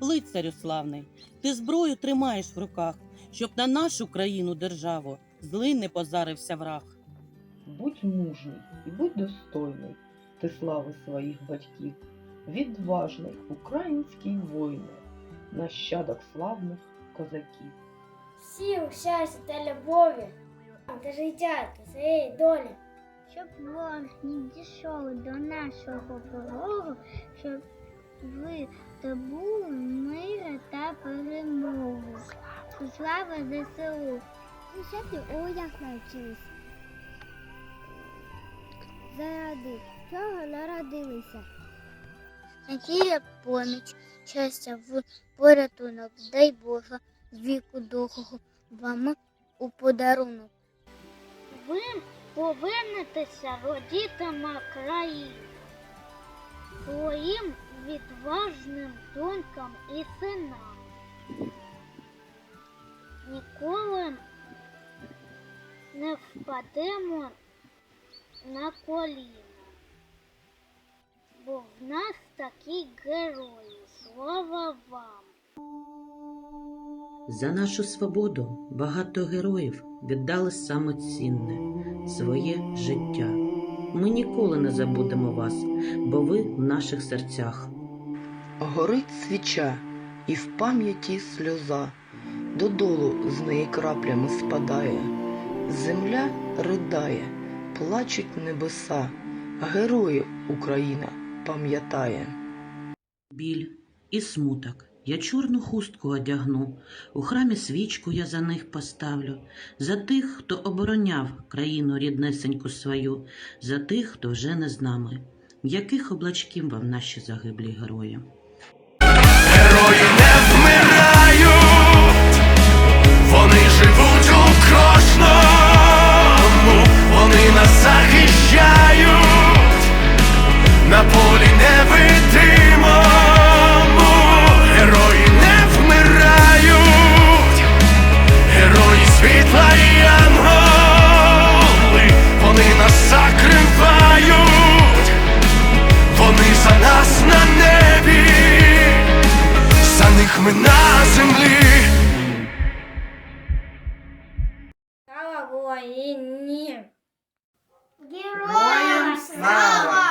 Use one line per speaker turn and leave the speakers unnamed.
лицарю славний, ти зброю тримаєш в руках, щоб на нашу країну державу злий не позарився враг.
Будь мужній і будь достойний ти слави своїх батьків, відважний український воїне, нащадок славних козаків.
сил, щастя та любові, та життя та своєї долі.
щоб ворог не дійшов до нашого порогу, щоб ви здобули мир та перемогу. Слава ЗСУ! Десятий одяг навчились. Заради чого народилися? Надія поміч, щастя в порятунок, дай Боже, віку довгого вам у подарунок. Ви повернетеся родітима країни своїм відважним донькам і синам. Ніколи не впадемо на коліна, бо в нас такі герої. Слава вам!
За нашу свободу багато героїв віддали саме цінне своє життя. Ми ніколи не забудемо вас, бо ви в наших серцях.
Горить свіча, і в пам'яті сльоза, додолу з неї краплями спадає. Земля ридає, плачуть небеса, героїв Україна пам'ятає.
Біль і смуток. Я чорну хустку одягну, у храмі свічку я за них поставлю, за тих, хто обороняв країну ріднесеньку свою, за тих, хто вже не з нами. Яких облачків вам наші загиблі? Герої
ми на землі.
Слава Україні!
Героям слава!